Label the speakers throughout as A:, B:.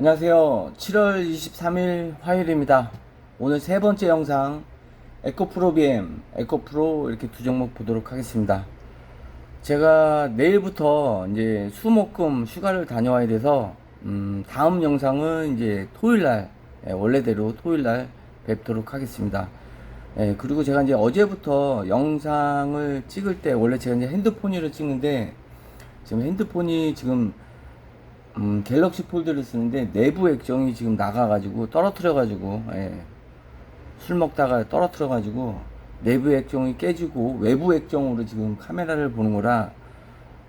A: 안녕하세요. 7월 23일 화요일입니다. 오늘 세 번째 영상 에코프로 BM, 에코프로 이렇게 두 종목 보도록 하겠습니다. 제가 내일부터 이제 수목금 휴가를 다녀와야 돼서 음, 다음 영상은 이제 토요일 날 예, 원래대로 토요일 날 뵙도록 하겠습니다. 예, 그리고 제가 이제 어제부터 영상을 찍을 때 원래 제가 이제 핸드폰으로 찍는데 지금 핸드폰이 지금 음, 갤럭시 폴드를 쓰는데 내부 액정이 지금 나가가지고 떨어뜨려가지고 예. 술 먹다가 떨어뜨려가지고 내부 액정이 깨지고 외부 액정으로 지금 카메라를 보는 거라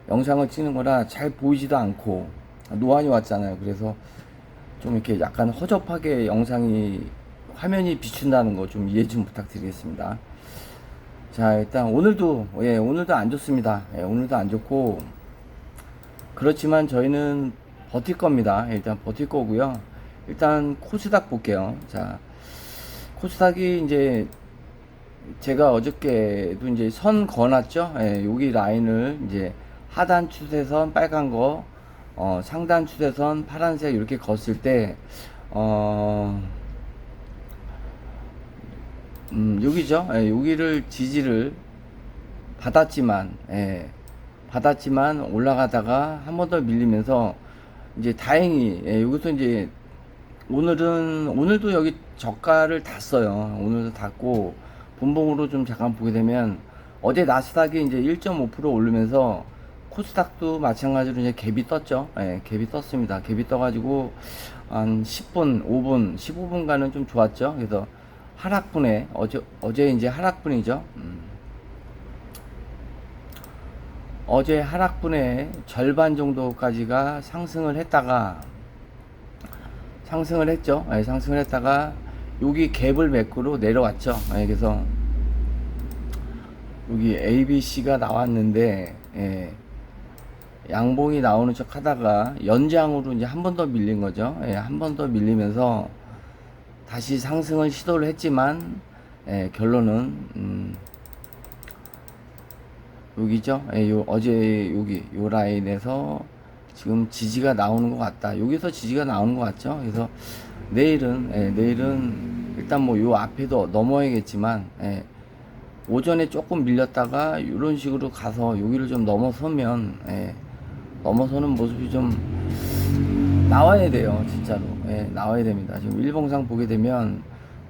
A: 영상을 찍는 거라 잘 보이지도 않고 노안이 왔잖아요. 그래서 좀 이렇게 약간 허접하게 영상이 화면이 비춘다는 거 좀 이해 좀 부탁드리겠습니다. 자 일단 오늘도 예 오늘도 안 좋습니다. 예, 오늘도 안 좋고 그렇지만 저희는 버틸 겁니다. 일단 버틸 거고요. 일단 코스닥 볼게요. 자, 코스닥이 이제 제가 어저께도 이제 선 거놨죠. 예, 여기 라인을 이제 하단 추세선 빨간 거, 어, 상단 추세선 파란색 이렇게 걷을 때, 어, 음, 여기죠. 예, 여기를 지지를 받았지만, 예, 받았지만 올라가다가 한 번 더 밀리면서 이제 다행히 예, 여기서 이제 오늘은 오늘도 여기 저가를 탔어요. 오늘도 탔고 본봉으로 좀 잠깐 보게 되면 어제 나스닥이 이제 1.5% 오르면서 코스닥도 마찬가지로 이제 갭이 떴죠. 예, 갭이 떴습니다. 갭이 떠가지고 한 10분, 5분, 15분간은 좀 좋았죠. 그래서 하락분에 어제 어제 이제 하락분이죠. 음. 어제 하락분의 절반 정도까지가 상승을 했다가 상승을 했죠. 예, 상승을 했다가 여기 갭을 매꾸로 내려왔죠. 예, 그래서 여기 ABC가 나왔는데 예, 양봉이 나오는 척 하다가 연장으로 이제 한 번 더 밀린 거죠. 예, 한 번 더 밀리면서 다시 상승을 시도를 했지만 예, 결론은 음, 여기죠. 예, 요, 어제 여기 요 라인에서 지금 지지가 나오는 것 같다. 여기서 지지가 나오는 것 같죠. 그래서 내일은 예, 내일은 일단 뭐 요 앞에도 넘어야겠지만 예, 오전에 조금 밀렸다가 이런 식으로 가서 여기를 좀 넘어서면 예, 넘어서는 모습이 좀 나와야 돼요. 진짜로 예, 나와야 됩니다. 지금 일봉상 보게 되면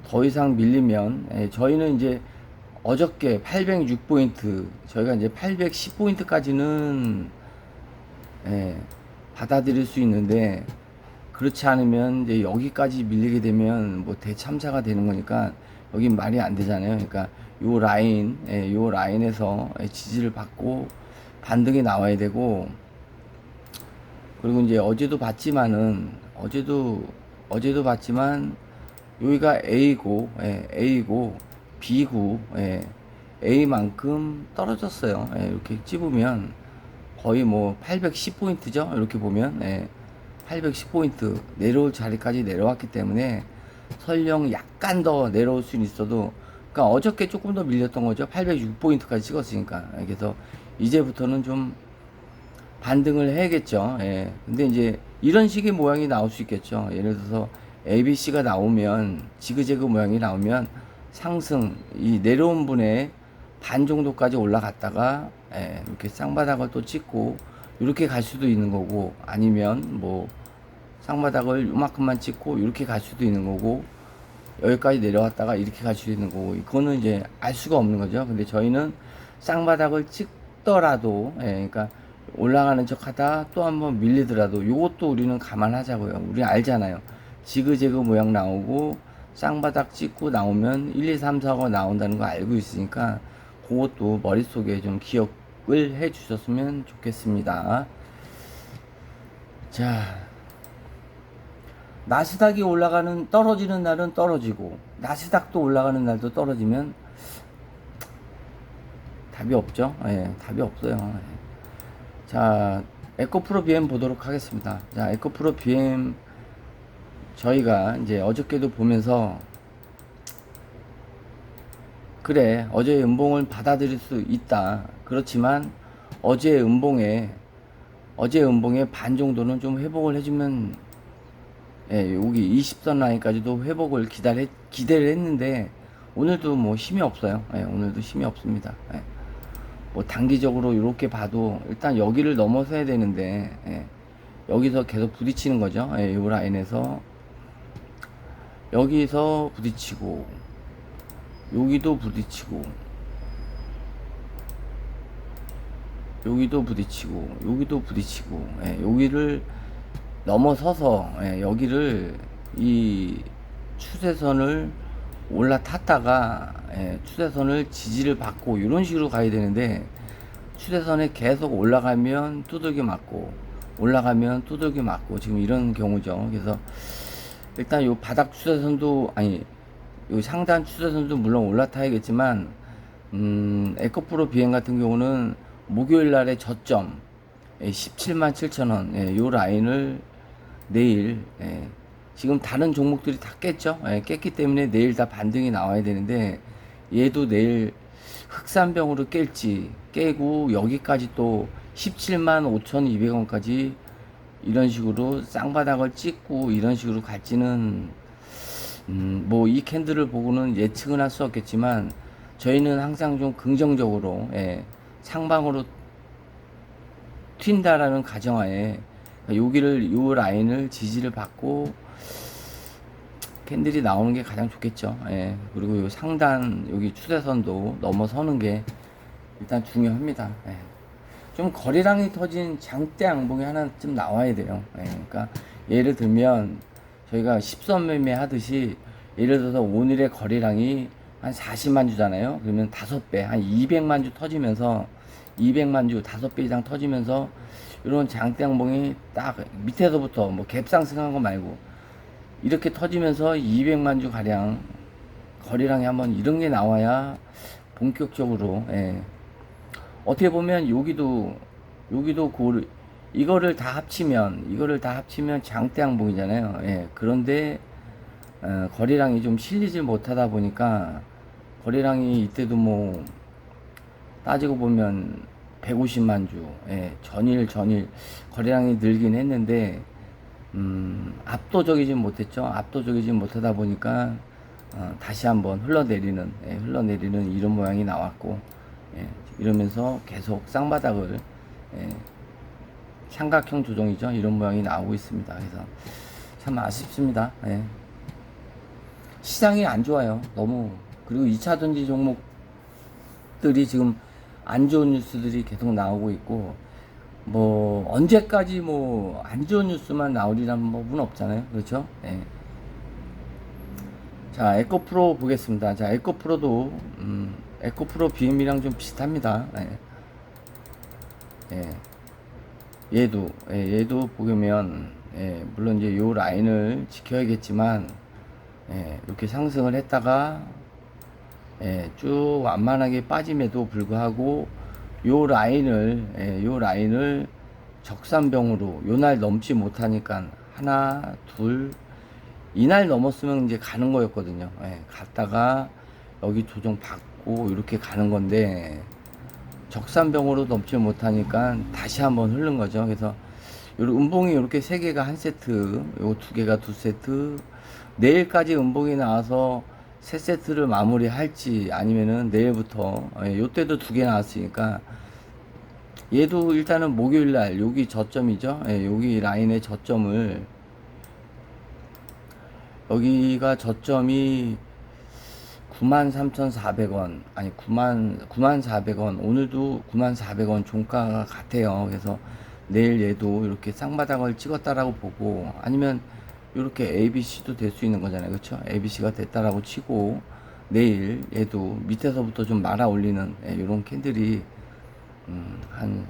A: 더 이상 밀리면 예, 저희는 이제 어저께 806포인트 저희가 이제 810포인트까지는 예, 받아들일 수 있는데 그렇지 않으면 이제 여기까지 밀리게 되면 뭐 대참사가 되는 거니까 여긴 말이 안 되잖아요. 그러니까 요 라인, 예, 요 라인에서 지지를 받고 반등이 나와야 되고 그리고 이제 어제도 봤지만은 어제도 어제도 봤지만 여기가 A고 예, A고 B고 예, A만큼 떨어졌어요. 예, 이렇게 찝으면 거의 뭐 810포인트죠. 이렇게 보면 예, 810포인트 내려올 자리까지 내려왔기 때문에 설령 약간 더 내려올 수는 있어도 그러니까 어저께 조금 더 밀렸던 거죠. 806포인트까지 찍었으니까. 예, 그래서 이제부터는 좀 반등을 해야겠죠. 예. 근데 이제 이런 식의 모양이 나올 수 있겠죠. 예를 들어서 ABC가 나오면 지그재그 모양이 나오면 상승 이 내려온 분의 반 정도까지 올라갔다가 예, 이렇게 쌍바닥을 또 찍고 이렇게 갈 수도 있는 거고 아니면 뭐 쌍바닥을 요만큼만 찍고 이렇게 갈 수도 있는 거고 여기까지 내려왔다가 이렇게 갈 수도 있는 거고 이거는 이제 알 수가 없는 거죠. 근데 저희는 쌍바닥을 찍더라도 예, 그러니까 올라가는 척 하다 또 한번 밀리더라도 요것도 우리는 감안하자고요. 우리 알잖아요. 지그재그 모양 나오고 쌍바닥 찍고 나오면 1, 2, 3, 4가 나온다는 거 알고 있으니까 그것도 머릿속에 좀 기억을 해 주셨으면 좋겠습니다. 자, 나스닥이 올라가는, 떨어지는 날은 떨어지고, 나스닥도 올라가는 날도 떨어지면 답이 없죠. 예, 답이 없어요. 예. 자, 에코프로 BM 보도록 하겠습니다. 자, 에코프로 BM 저희가 이제 어저께도 보면서 그래 어제 음봉을 받아들일 수 있다. 그렇지만 어제 음봉에 어제 음봉의 반 정도는 좀 회복을 해주면 예, 여기 20선 라인까지도 회복을 기다려, 기대를 했는데 오늘도 뭐 힘이 없어요. 예, 오늘도 힘이 없습니다. 예. 뭐 단기적으로 이렇게 봐도 일단 여기를 넘어서야 되는데 예, 여기서 계속 부딪히는 거죠. 예, 이 라인에서 여기서 부딪히고 여기도 부딪히고 여기도 부딪히고 여기도 부딪히고 예, 여기를 넘어서서 예, 여기를 이 추세선을 올라탔다가 예, 추세선을 지지를 받고 이런 식으로 가야 되는데 추세선에 계속 올라가면 두들겨 맞고 올라가면 두들겨 맞고 지금 이런 경우죠. 그래서 일단 요 바닥 추세선도 아니 요 상단 추세선도 물론 올라타야겠지만 음, 에코프로 비행 같은 경우는 목요일 날의 저점 17만 7천 원, 예, 요 라인을 내일 예, 지금 다른 종목들이 다 깼죠. 예, 깼기 때문에 내일 다 반등이 나와야 되는데 얘도 내일 흑산병으로 깰지 깨고 여기까지 또 17만 5,200원까지 이런 식으로 쌍바닥을 찍고 이런 식으로 갈지는 음, 뭐 이 캔들을 보고는 예측은 할 수 없겠지만 저희는 항상 좀 긍정적으로 예, 상방으로 튄다라는 가정하에 여기를 요 라인을 지지를 받고 캔들이 나오는 게 가장 좋겠죠. 예. 그리고 요 상단 여기 추세선도 넘어서는 게 일단 중요합니다. 예. 좀 거래량이 터진 장대 양봉이 하나쯤 나와야 돼요. 예. 그러니까 예를 들면 저희가 10선 매매 하듯이 예를 들어서 오늘의 거래량이 한 40만 주잖아요. 그러면 5배, 한 200만 주 터지면서 200만 주 5배 이상 터지면서 이런 장대 양봉이 딱 밑에서부터 뭐 갭상승한 거 말고 이렇게 터지면서 200만 주 가량 거래량이 한번 이런 게 나와야 본격적으로 예. 어떻게 보면 여기도 여기도 고를 이거를 다 합치면 이거를 다 합치면 장대 양봉이잖아요. 예. 그런데 어, 거래량이 좀 실리질 못하다 보니까 거래량이 이때도 뭐 따지고 보면 150만 주 예, 전일 전일 거래량이 늘긴 했는데 음, 압도적이진 못했죠. 압도적이진 못하다 보니까 어, 다시 한번 흘러내리는 예, 흘러내리는 이런 모양이 나왔고 예, 이러면서 계속 쌍바닥을 예, 삼각형 조정이죠. 이런 모양이 나오고 있습니다. 그래서 참 아쉽습니다. 예. 시장이 안 좋아요. 너무 그리고 2차 전지 종목들이 지금 안 좋은 뉴스들이 계속 나오고 있고 뭐 언제까지 뭐 안 좋은 뉴스만 나오리라는 법은 없잖아요. 그렇죠? 예. 자, 에코프로 보겠습니다. 자, 에코프로도 음, 에코프로 BM이랑 좀 비슷합니다. 예. 예. 얘도 예, 얘도 보면 예, 물론 이제 요 라인을 지켜야겠지만 예, 이렇게 상승을 했다가 예, 쭉 완만하게 빠짐에도 불구하고 요 라인을 예, 요 라인을 적산병으로 요 날 넘지 못하니까 하나 둘 이날 넘었으면 이제 가는 거였거든요. 예, 갔다가 여기 조정 받고 이렇게 가는 건데 적산병으로 넘지 못하니까 다시 한번 흐른 거죠. 그래서 요 음봉이 이렇게 세 개가 한 세트, 요두 개가 두 세트. 내일까지 음봉이 나와서 세 세트를 마무리할지 아니면은 내일부터 예, 요때도 두 개 나왔으니까 얘도 일단은 목요일 날 여기 저점이죠. 예, 여기 라인의 저점을 여기가 저점이 93,400원 아니 9만 9,400원 오늘도 9,400원 종가가 같아요. 그래서 내일 얘도 이렇게 쌍바닥을 찍었다라고 보고 아니면 이렇게 ABC도 될 수 있는 거잖아요. 그렇죠? ABC가 됐다라고 치고 내일 얘도 밑에서부터 좀 말아 올리는 이런 캔들이 음, 한요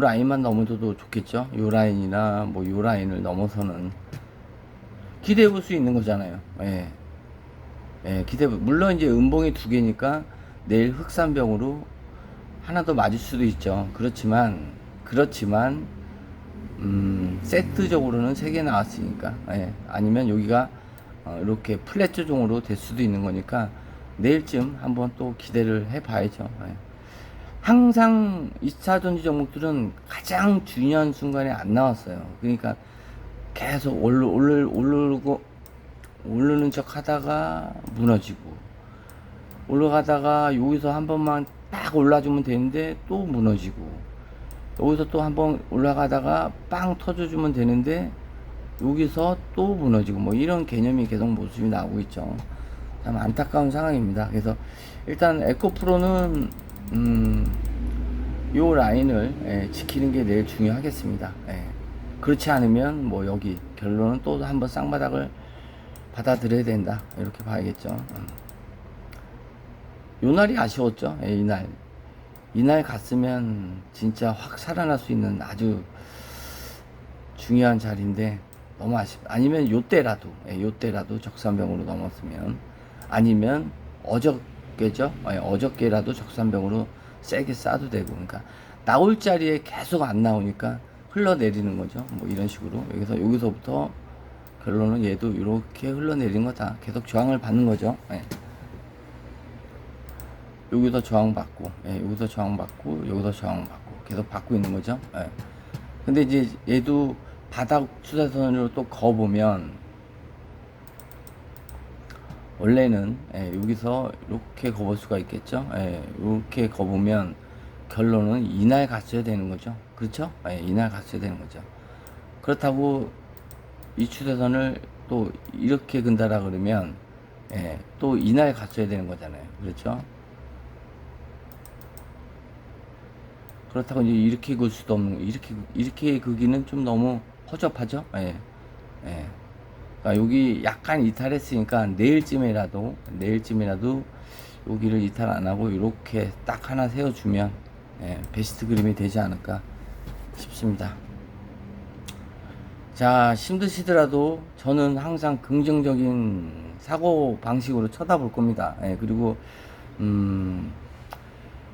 A: 라인만 넘어도 좋겠죠. 요 라인이나 뭐 요 라인을 넘어서는 기대해 볼 수 있는 거잖아요. 예. 예, 기대 물론 이제 음봉이 두 개니까 내일 흑산병으로 하나 더 맞을 수도 있죠. 그렇지만 그렇지만 음, 세트적으로는 세 개 나왔으니까 예, 아니면 여기가 어, 이렇게 플랫 조종으로 될 수도 있는 거니까 내일쯤 한번 또 기대를 해 봐야죠. 예. 항상 2차 전지 종목들은 가장 중요한 순간에 안 나왔어요. 그러니까 계속 올르 올르 오르고 오르는 척 하다가 무너지고 올라가다가 여기서 한 번만 딱 올라주면 되는데 또 무너지고 여기서 또 한 번 올라가다가 빵 터져주면 되는데 여기서 또 무너지고 뭐 이런 개념이 계속 모습이 나오고 있죠. 참 안타까운 상황입니다. 그래서 일단 에코프로는 음, 요 라인을 예, 지키는 게 제일 중요하겠습니다. 예. 그렇지 않으면 뭐 여기 결론은 또 한 번 쌍바닥을 받아들여야 된다 이렇게 봐야겠죠. 음. 요 날이 아쉬웠죠. 예, 이날 이날 갔으면 진짜 확 살아날 수 있는 아주 중요한 자리인데 너무 아쉽다. 아니면 요때라도 예, 요때라도 적산병으로 넘었으면 아니면 어저께죠. 예, 어저께라도 적산병으로 세게 싸도 되고 그러니까 나올 자리에 계속 안 나오니까 흘러내리는 거죠. 뭐 이런 식으로 여기서 여기서부터 결론은 얘도 이렇게 흘러내리는 거다. 계속 저항을 받는 거죠. 예. 여기서 저항받고, 예, 여기서 저항받고, 여기서 저항받고, 계속 받고 있는 거죠. 예. 근데 이제 얘도 바닥 추세선으로 또 거보면, 원래는, 예, 여기서 이렇게 거볼 수가 있겠죠. 예, 이렇게 거보면, 결론은 이날 갔어야 되는 거죠. 그렇죠? 예, 이날 갔어야 되는 거죠. 그렇다고 이 추세선을 또 이렇게 근다라 그러면, 예, 또 이날 갔어야 되는 거잖아요. 그렇죠? 그렇다고 이제 이렇게 그 수도 없는 거. 이렇게 이렇게 그기는 좀 너무 허접하죠. 예. 예. 그러니까 여기 약간 이탈했으니까 내일쯤이라도 내일쯤이라도 여기를 이탈 안 하고 이렇게 딱 하나 세워주면 예, 베스트 그림이 되지 않을까 싶습니다. 자 힘드시더라도 저는 항상 긍정적인 사고 방식으로 쳐다볼 겁니다. 예, 그리고 음.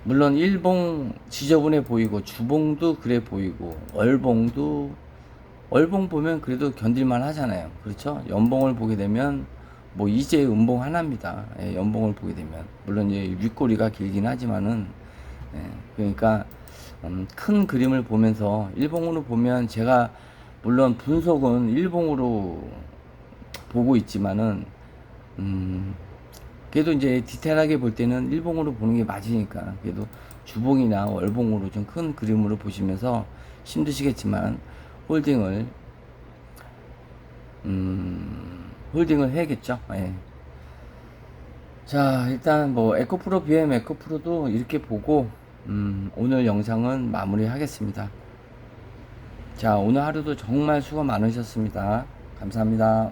A: 물론 일봉 지저분해 보이고 주봉도 그래 보이고 월봉도 월봉 보면 그래도 견딜만 하잖아요. 그렇죠? 연봉을 보게 되면 뭐 이제 음봉 하나입니다. 예, 연봉을 보게 되면 물론 이제 윗꼬리가 길긴 하지만은 예, 그러니까 음, 큰 그림을 보면서 일봉으로 보면 제가 물론 분석은 일봉으로 보고 있지만은 음, 그래도 이제 디테일하게 볼 때는 일봉으로 보는 게 맞으니까 그래도 주봉이나 월봉으로 좀 큰 그림으로 보시면서 힘드시겠지만 홀딩을 음 홀딩을 해야겠죠. 예. 자 일단 뭐 에코프로 BM 에코프로도 이렇게 보고 음 오늘 영상은 마무리 하겠습니다. 자 오늘 하루도 정말 수고 많으셨습니다. 감사합니다.